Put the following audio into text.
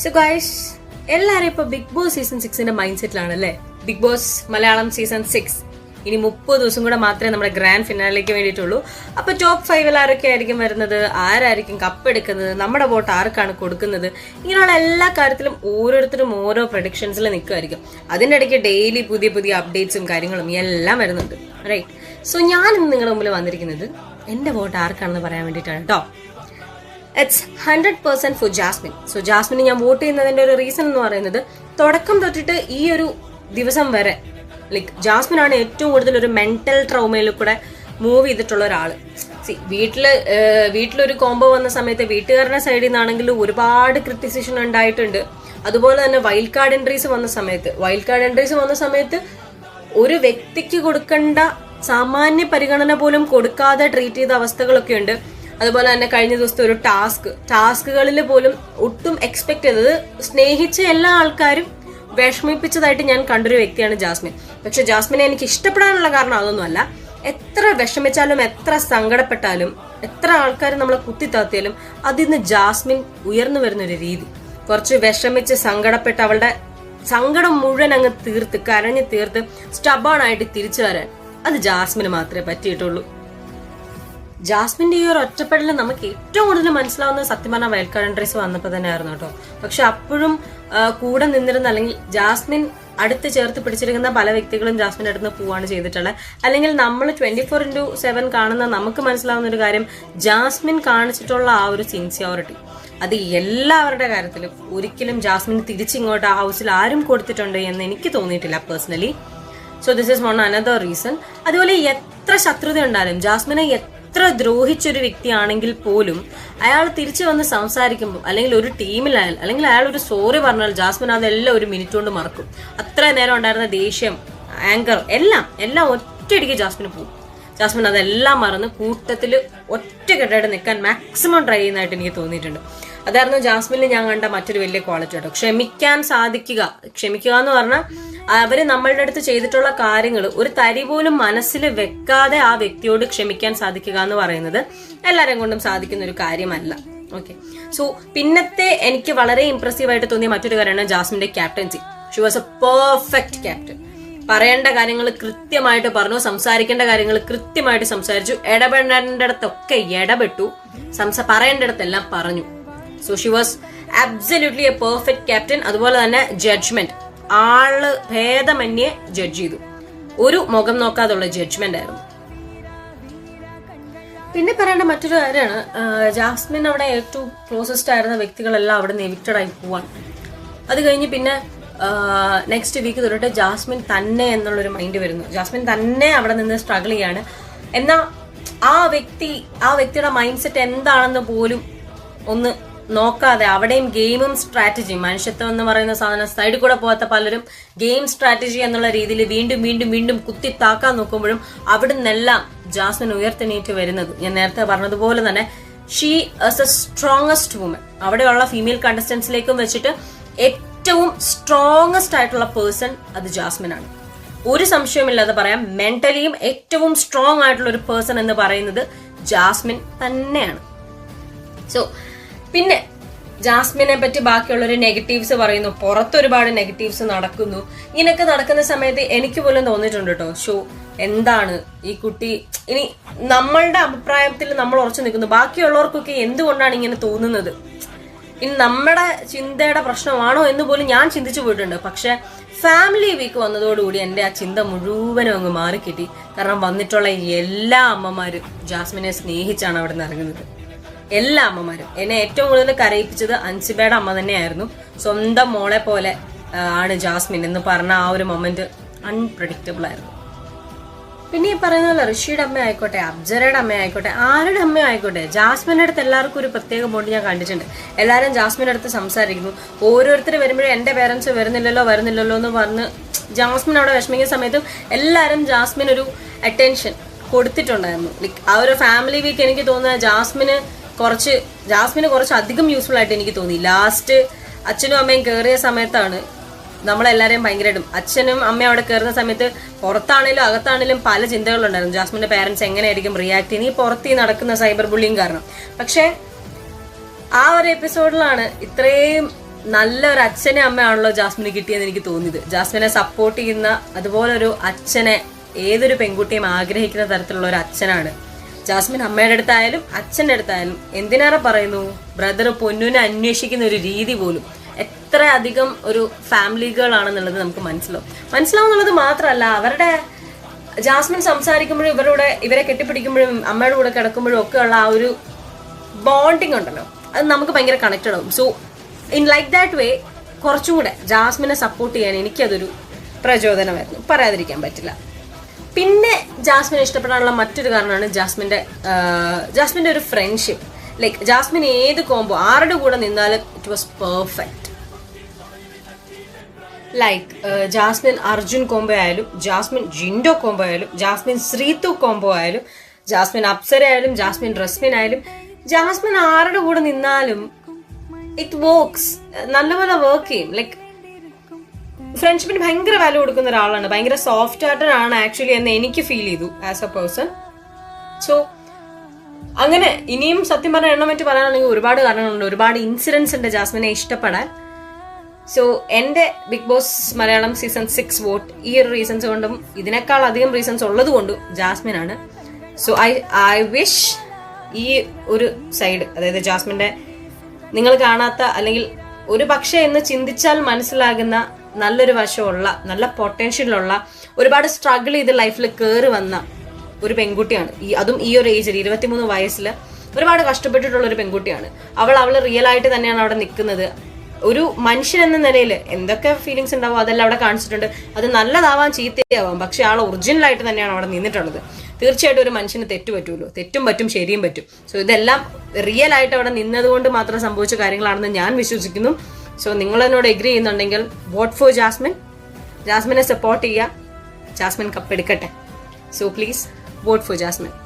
So guys എല്ലാരും ഇപ്പൊ Bigg Boss season സിക്സിന്റെ മൈൻഡ് സെറ്റിലാണ് അല്ലേ? Bigg Boss Malayalam season six ഇനി മുപ്പത് ദിവസം കൂടെ മാത്രമേ നമ്മുടെ ഗ്രാൻഡ് ഫിനാലിലേക്ക് വേണ്ടിയിട്ടുള്ളൂ. അപ്പൊ ടോപ്പ് ഫൈവിൽ ആരൊക്കെ ആയിരിക്കും വരുന്നത്? ആരായിരിക്കും കപ്പ് എടുക്കുന്നത്? നമ്മുടെ വോട്ട് ആർക്കാണ് കൊടുക്കുന്നത്? ഇങ്ങനെയുള്ള എല്ലാ കാര്യത്തിലും ഓരോരുത്തരും ഓരോ പ്രൊഡിക്ഷൻസിൽ നിൽക്കുമായിരിക്കും അതിന്റെ ഇടയ്ക്ക് ഡെയിലി പുതിയ പുതിയ അപ്ഡേറ്റ്സും കാര്യങ്ങളും എല്ലാം വരുന്നുണ്ട്. റൈറ്റ് സോ ഞാൻ ഇന്ന് നിങ്ങളുടെ മുമ്പിൽ വന്നിരിക്കുന്നത് എന്റെ വോട്ട് ആർക്കാണെന്ന് പറയാൻ വേണ്ടിയിട്ടാണ് കേട്ടോ it's hundred percent for Jasmin so ജാസ്മിന് ഞാൻ വോട്ട് ചെയ്യുന്നതിന്റെ ഒരു റീസൺ എന്ന് പറയുന്നത് തുടക്കം തൊട്ടിട്ട് ഈ ഒരു ദിവസം വരെ ലൈക്ക് ജാസ്മിൻ ആണ് ഏറ്റവും കൂടുതൽ ഒരു മെന്റൽ ട്രോമയിൽ കൂടെ മൂവ് ചെയ്തിട്ടുള്ള ഒരാൾ സി വീട്ടിൽ ഏഹ്, വീട്ടിലൊരു കോംബോ വന്ന സമയത്ത് വീട്ടുകാരുടെ സൈഡിൽ നിന്നാണെങ്കിലും ഒരുപാട് ക്രിറ്റിസിഷൻ ഉണ്ടായിട്ടുണ്ട്. അതുപോലെ തന്നെ വൈൽഡ് കാർഡ് എൻട്രീസ് വന്ന സമയത്ത് വൈൽഡ് കാർഡ് എൻട്രീസ് വന്ന സമയത്ത് ഒരു വ്യക്തിക്ക് കൊടുക്കേണ്ട സാമാന്യ പരിഗണന പോലും കൊടുക്കാതെ ട്രീറ്റ് ചെയ്ത അവസ്ഥകളൊക്കെ ഉണ്ട്. അതുപോലെ തന്നെ കഴിഞ്ഞ ദിവസത്തെ ഒരു ടാസ്ക്. ടാസ്കുകളിൽ പോലും ഒട്ടും എക്സ്പെക്ട് ചെയ്തത് സ്നേഹിച്ച എല്ലാ ആൾക്കാരും വിഷമിപ്പിച്ചതായിട്ട് ഞാൻ കണ്ടൊരു വ്യക്തിയാണ് ജാസ്മിൻ. പക്ഷെ ജാസ്മിനെ എനിക്ക് ഇഷ്ടപ്പെടാനുള്ള കാരണം അതൊന്നുമല്ല. എത്ര വിഷമിച്ചാലും എത്ര സങ്കടപ്പെട്ടാലും എത്ര ആൾക്കാർ നമ്മളെ കുത്തിത്താത്തിയാലും അതിൽ നിന്ന് ജാസ്മിൻ ഉയർന്നു വരുന്ന ഒരു രീതി. കുറച്ച് വിഷമിച്ച് സങ്കടപ്പെട്ട് അവളുടെ സങ്കടം മുഴുവൻ അങ്ങ് തീർത്ത് കരഞ്ഞ് തീർത്ത് സ്റ്റബാണായിട്ട് തിരിച്ചു വരാൻ അത് ജാസ്മിന് മാത്രമേ പറ്റിയിട്ടുള്ളൂ. ജാസ്മിന്റെ ഈ ഒരു ഒറ്റപ്പെടൽ നമുക്ക് ഏറ്റവും കൂടുതൽ മനസ്സിലാവുന്ന സത്യം പറഞ്ഞാൽ വൈൽഡ് കാർഡ് എൻട്രീസ് വന്നപ്പോൾ തന്നെയായിരുന്നു കേട്ടോ. പക്ഷെ അപ്പോഴും കൂടെ നിന്നിരുന്ന അല്ലെങ്കിൽ ജാസ്മിൻ അടുത്ത് ചേർത്ത് പിടിച്ചിരിക്കുന്ന പല വ്യക്തികളും ജാസ്മിന്റെ അടുത്ത് നിന്ന് പോവാണ് ചെയ്തിട്ടുള്ളത്. അല്ലെങ്കിൽ നമ്മൾ ട്വന്റി ഫോർ ഇന്റു സെവൻ കാണുന്ന നമുക്ക് മനസ്സിലാവുന്ന ഒരു കാര്യം ജാസ്മിൻ കാണിച്ചിട്ടുള്ള ആ ഒരു സിൻസിയോറിറ്റി അത് എല്ലാവരുടെ കാര്യത്തിലും ഒരിക്കലും ജാസ്മിൻ തിരിച്ചിങ്ങോട്ട് ആ ഹൗസിൽ ആരും കൊടുത്തിട്ടുണ്ട് എന്ന് എനിക്ക് തോന്നിയിട്ടില്ല personally so this is one another reason അതുപോലെ എത്ര ശത്രുത ഉണ്ടായാലും ജാസ്മിനെ എത്ര ദ്രോഹിച്ചൊരു വ്യക്തിയാണെങ്കിൽ പോലും അയാൾ തിരിച്ചു വന്ന് സംസാരിക്കുമ്പോൾ അല്ലെങ്കിൽ ഒരു ടീമിലായാൽ അല്ലെങ്കിൽ അയാൾ ഒരു സോറി പറഞ്ഞാൽ ജാസ്മിൻ അതെല്ലാം ഒരു മിനിറ്റ് കൊണ്ട് മറക്കും. അത്ര നേരം ഉണ്ടായിരുന്ന ദേഷ്യം ആങ്കർ എല്ലാം എല്ലാം ഒറ്റയടിക്ക് ജാസ്മിന് പോകും. ജാസ്മിൻ അതെല്ലാം മറന്ന് കൂട്ടത്തിൽ ഒറ്റക്കെട്ടായിട്ട് നിൽക്കാൻ മാക്സിമം ട്രൈ ചെയ്യുന്നതായിട്ട് എനിക്ക് തോന്നിയിട്ടുണ്ട്. അതായിരുന്നു ജാസ്മിനിൽ ഞാൻ കണ്ട മറ്റൊരു വലിയ ക്വാളിറ്റി കേട്ടോ ക്ഷമിക്കാൻ സാധിക്കുക. ക്ഷമിക്കുക എന്ന് പറഞ്ഞാൽ അവർ നമ്മളുടെ അടുത്ത് ചെയ്തിട്ടുള്ള കാര്യങ്ങൾ ഒരു തരി പോലും മനസ്സിൽ വെക്കാതെ ആ വ്യക്തിയോട് ക്ഷമിക്കാൻ സാധിക്കുക എന്ന് പറയുന്നത് എല്ലാവരും കൊണ്ടും സാധിക്കുന്ന ഒരു കാര്യമല്ല. ഓക്കെ സോ പിന്നത്തെ എനിക്ക് വളരെ ഇംപ്രസീവ് ആയിട്ട് തോന്നിയ മറ്റൊരു കാര്യമാണ് ജാസ്മിന്റെ captaincy she was a perfect captain പറയേണ്ട കാര്യങ്ങൾ കൃത്യമായിട്ട് പറഞ്ഞു സംസാരിക്കേണ്ട കാര്യങ്ങൾ കൃത്യമായിട്ട് സംസാരിച്ചു ഇടപെടേണ്ടടത്തൊക്കെ ഇടപെട്ടു സംസ പറയേണ്ടടത്തെല്ലാം പറഞ്ഞു. So she was absolutely a perfect captain അതുപോലെ തന്നെ ജഡ്ജ്മെന്റ് ആൾ ഭേദമന്യേ ജഡ്ജ് ചെയ്തു. ഒരു മുഖം നോക്കാതുള്ള ജഡ്ജ്മെന്റ് ആയിരുന്നു. പിന്നെ പറയേണ്ട മറ്റൊരു കാര്യമാണ് ജാസ്മിൻ അവിടെ ഏറ്റവും ക്ലോസസ്റ്റ് ആയിരുന്ന വ്യക്തികളെല്ലാം അവിടെ നിന്ന് എവിക്റ്റഡ് ആയി പോവാൻ അത് കഴിഞ്ഞ് പിന്നെ നെക്സ്റ്റ് വീക്ക് തൊട്ടിട്ട് ജാസ്മിൻ തന്നെ എന്നുള്ളൊരു മൈൻഡ് വരുന്നു. ജാസ്മിൻ തന്നെ അവിടെ നിന്ന് സ്ട്രഗിൾ ചെയ്യാണ്. എന്നാ ആ വ്യക്തി ആ വ്യക്തിയുടെ മൈൻഡ് സെറ്റ് എന്താണെന്ന് പോലും ഒന്ന് നോക്കാതെ അവിടെയും ഗെയിമും സ്ട്രാറ്റജിയും മനുഷ്യത്വം എന്ന് പറയുന്ന സാധനം സൈഡിൽ കൂടെ പോകാത്ത പലരും ഗെയിം സ്ട്രാറ്റജി എന്നുള്ള രീതിയിൽ വീണ്ടും വീണ്ടും വീണ്ടും കുത്തി താക്കാൻ നോക്കുമ്പോഴും അവിടെ നിന്നെല്ലാം ജാസ്മിൻ ഉയർത്തെണീറ്റ് വരുന്നത്. ഞാൻ നേരത്തെ പറഞ്ഞതുപോലെ തന്നെ she as a strongest woman അവിടെയുള്ള ഫീമെയിൽ കണ്ടസ്റ്റൻസിലേക്കും വെച്ചിട്ട് ഏറ്റവും സ്ട്രോങ്ങസ്റ്റ് ആയിട്ടുള്ള പേഴ്സൺ അത് ജാസ്മിൻ ആണ് ഒരു സംശയമില്ലാതെ പറയാം മെന്റലിയും ഏറ്റവും സ്ട്രോങ് ആയിട്ടുള്ള ഒരു പേഴ്സൺ എന്ന് പറയുന്നത് ജാസ്മിൻ തന്നെയാണ്. സോ പിന്നെ ജാസ്മിനെ പറ്റി ബാക്കിയുള്ളൊരു നെഗറ്റീവ്സ് പറയുന്നു. പുറത്ത് ഒരുപാട് നെഗറ്റീവ്സ് നടക്കുന്നു. ഇങ്ങനെയൊക്കെ നടക്കുന്ന സമയത്ത് എനിക്ക് പോലും തോന്നിയിട്ടുണ്ട് കേട്ടോ. ഷോ എന്താണ് ഈ കുട്ടി? ഇനി നമ്മളുടെ അഭിപ്രായത്തിൽ നമ്മൾ ഉറച്ചു നിൽക്കുന്നു. ബാക്കിയുള്ളവർക്കൊക്കെ എന്തുകൊണ്ടാണ് ഇങ്ങനെ തോന്നുന്നത്? ഇനി നമ്മുടെ ചിന്തയുടെ പ്രശ്നമാണോ എന്ന് പോലും ഞാൻ ചിന്തിച്ചു പോയിട്ടുണ്ട്. പക്ഷെ ഫാമിലി വീക്ക് വന്നതോടുകൂടി എന്റെ ആ ചിന്ത മുഴുവനും അങ്ങ് മാറിക്കിട്ടി. കാരണം വന്നിട്ടുള്ള എല്ലാ അമ്മമാരും ജാസ്മിനെ സ്നേഹിച്ചാണ് അവിടെ നിന്ന് ഇറങ്ങുന്നത്. എല്ലാ അമ്മമാരും. എന്നെ ഏറ്റവും കൂടുതൽ കരയിപ്പിച്ചത് അൻസിബയുടെ അമ്മ തന്നെയായിരുന്നു. സ്വന്തം മോളെ പോലെ ആണ് ജാസ്മിൻ എന്ന് പറഞ്ഞ ആ ഒരു മൊമെന്റ് അൺപ്രഡിക്റ്റബിൾ ആയിരുന്നു. പിന്നെ ഈ പറയുന്ന പോലെ ഋഷിയുടെ അമ്മ ആയിക്കോട്ടെ അബ്ജറയുടെ അമ്മ ആയിക്കോട്ടെ ആരുടെ അമ്മ ആയിക്കോട്ടെ ജാസ്മിന്റെ അടുത്ത് എല്ലാവർക്കും ഒരു പ്രത്യേക ബോണ്ട് ഞാൻ കണ്ടിട്ടുണ്ട്. എല്ലാവരും ജാസ്മിന്റെ അടുത്ത് സംസാരിക്കുന്നു. ഓരോരുത്തർ വരുമ്പോഴും എന്റെ പേരൻസ് വരുന്നില്ലല്ലോ വരുന്നില്ലല്ലോ എന്ന് പറഞ്ഞ് ജാസ്മിൻ അവിടെ വിഷമിക്കുന്ന സമയത്തും എല്ലാവരും ജാസ്മിൻ ഒരു അറ്റൻഷൻ കൊടുത്തിട്ടുണ്ടായിരുന്നു. ലൈക്ക് ആ ഒരു ഫാമിലി വീക്ക് എനിക്ക് തോന്നുന്നത് ജാസ്മിന് കുറച്ച് ജാസ്മിന് കുറച്ച് അധികം യൂസ്ഫുൾ ആയിട്ട് എനിക്ക് തോന്നി. ലാസ്റ്റ് അച്ഛനും അമ്മയും കയറിയ സമയത്താണ് നമ്മളെല്ലാരെയും ഭയങ്കരമായിട്ടും അച്ഛനും അമ്മയും അവിടെ കയറുന്ന സമയത്ത് പുറത്താണേലും അകത്താണേലും പല ചിന്തകളുണ്ടായിരുന്നു. ജാസ്മിന്റെ പാരന്റ്സ് എങ്ങനെയായിരിക്കും റിയാക്ട് ചെയ്യുന്നത്? ഈ പുറത്ത് നടക്കുന്ന സൈബർ ബുള്ളിങ് കാരണം. പക്ഷേ ആ ഒരു എപ്പിസോഡിലാണ് ഇത്രയും നല്ല ഒരു അച്ഛനെ അമ്മയാണല്ലോ ജാസ്മിന് കിട്ടിയെന്ന് എനിക്ക് തോന്നിയത്. ജാസ്മിനെ സപ്പോർട്ട് ചെയ്യുന്ന അതുപോലൊരു അച്ഛനെ ഏതൊരു പെൺകുട്ടിയും ആഗ്രഹിക്കുന്ന തരത്തിലുള്ള ഒരു അച്ഛനാണ്. ജാസ്മിൻ അമ്മയുടെ അടുത്തായാലും അച്ഛന്റെ അടുത്തായാലും എന്തിനേറെ പറയുന്നു? ബ്രദർ പൊന്നുവിനെ അന്വേഷിക്കുന്ന ഒരു രീതി പോലും എത്ര അധികം ഒരു ഫാമിലികളാണെന്നുള്ളത് നമുക്ക് മനസ്സിലാവും. മനസ്സിലാവുന്നുള്ളത് മാത്രമല്ല അവരുടെ ജാസ്മിൻ സംസാരിക്കുമ്പോഴും ഇവരുടെ ഇവരെ കെട്ടിപ്പിടിക്കുമ്പോഴും അമ്മയുടെ കൂടെ കിടക്കുമ്പോഴും ഒക്കെ ഉള്ള ആ ഒരു ബോണ്ടിങ് ഉണ്ടല്ലോ. അത് നമുക്ക് ഭയങ്കര കണക്റ്റഡ് ആവും. So in like that way കുറച്ചും കൂടെ ജാസ്മിനെ സപ്പോർട്ട് ചെയ്യാൻ എനിക്കതൊരു പ്രചോദനമായിരുന്നു. പറയാതിരിക്കാൻ പറ്റില്ല. പിന്നെ ജാസ്മിനെ ഇഷ്ടപ്പെടാനുള്ള മറ്റൊരു കാരണമാണ് ജാസ്മിന്റെ ജാസ്മിന്റെ ഒരു ഫ്രണ്ട്ഷിപ്പ് ലൈക്ക് ജാസ്മിൻ ഏത് കോംബോ ആരുടെ കൂടെ നിന്നാലും it was perfect like Jasmin Arjun combo ആയാലും ജാസ്മിൻ ജിൻഡോ കോംബോ ആയാലും ജാസ്മിൻ ശ്രീതു കോംബോ ആയാലും ജാസ്മിൻ അപ്സര ആയാലും ജാസ്മിൻ റസ്മിൻ ആയാലും ജാസ്മിൻ ആരുടെ കൂടെ നിന്നാലും ഇറ്റ് വർക്ക്സ് നല്ലപോലെ വർക്ക് ചെയ്യും. ലൈക്ക് ഫ്രണ്ട്ഷിപ്പിന് ഭയങ്കര വാല്യൂ കൊടുക്കുന്ന ഒരാളാണ്. ഭയങ്കര സോഫ്റ്റ് ഹാർട്ടഡ് ആണ് ആക്ച്വലി എന്ന് എനിക്ക് ഫീൽ ചെയ്തു ആസ് എ പേഴ്സൺ സോ അങ്ങനെ ഇനിയും സത്യം പറഞ്ഞ എണ്ണം പറ്റി പറയാനാണെങ്കിൽ ഒരുപാട് കാരണങ്ങളുണ്ട്. ഒരുപാട് ഇൻസിഡൻസ് ഉണ്ട് ജാസ്മിനെ ഇഷ്ടപ്പെടാൻ. സോ എന്റെ Bigg Boss Malayalam season six vote ഈ ഒരു റീസൺസ് കൊണ്ടും ഇതിനേക്കാൾ അധികം റീസൺസ് ഉള്ളത് കൊണ്ടും ജാസ്മിൻ ആണ് സോ ഐ ഐ വിഷ് ഈ ഒരു സൈഡ് അതായത് ജാസ്മിന്റെ നിങ്ങൾ കാണാത്ത അല്ലെങ്കിൽ ഒരു പക്ഷേ എന്ന് ചിന്തിച്ചാൽ മനസ്സിലാകുന്ന നല്ലൊരു വശമുള്ള നല്ല പൊട്ടൻഷ്യലുള്ള ഒരുപാട് സ്ട്രഗിൾ ചെയ്ത് ലൈഫിൽ കയറി വന്ന ഒരു പെൺകുട്ടിയാണ്. ഈ അതും ഈ ഒരു ഏജിൽ ഇരുപത്തിമൂന്ന് വയസ്സിൽ ഒരുപാട് കഷ്ടപ്പെട്ടിട്ടുള്ള ഒരു പെൺകുട്ടിയാണ്. അവൾ അവൾ റിയൽ ആയിട്ട് തന്നെയാണ് അവിടെ നിൽക്കുന്നത്. ഒരു മനുഷ്യൻ എന്ന നിലയിൽ എന്തൊക്കെ ഫീലിങ്സ് ഉണ്ടാവും അതെല്ലാം അവിടെ കാണിച്ചിട്ടുണ്ട്. അത് നല്ലതാവാം ചീത്തയാവാം പക്ഷെ ആൾ ഒറിജിനൽ ആയിട്ട് തന്നെയാണ് അവിടെ നിന്നിട്ടുള്ളത്. തീർച്ചയായിട്ടും ഒരു മനുഷ്യന് തെറ്റ് പറ്റുമല്ലോ തെറ്റും പറ്റും ശരിയും പറ്റും. സോ ഇതെല്ലാം റിയൽ ആയിട്ട് അവിടെ നിന്നതുകൊണ്ട് മാത്രം സംഭവിച്ച കാര്യങ്ങളാണെന്ന് ഞാൻ വിശ്വസിക്കുന്നു. സോ നിങ്ങൾ എന്നോട് എഗ്രി ചെയ്യുന്നുണ്ടെങ്കിൽ വോട്ട് ഫോർ ജാസ്മിൻ ജാസ്മിനെ സപ്പോർട്ട് ചെയ്യുക. ജാസ്മിൻ കപ്പ് എടുക്കട്ടെ. So please vote for Jasmin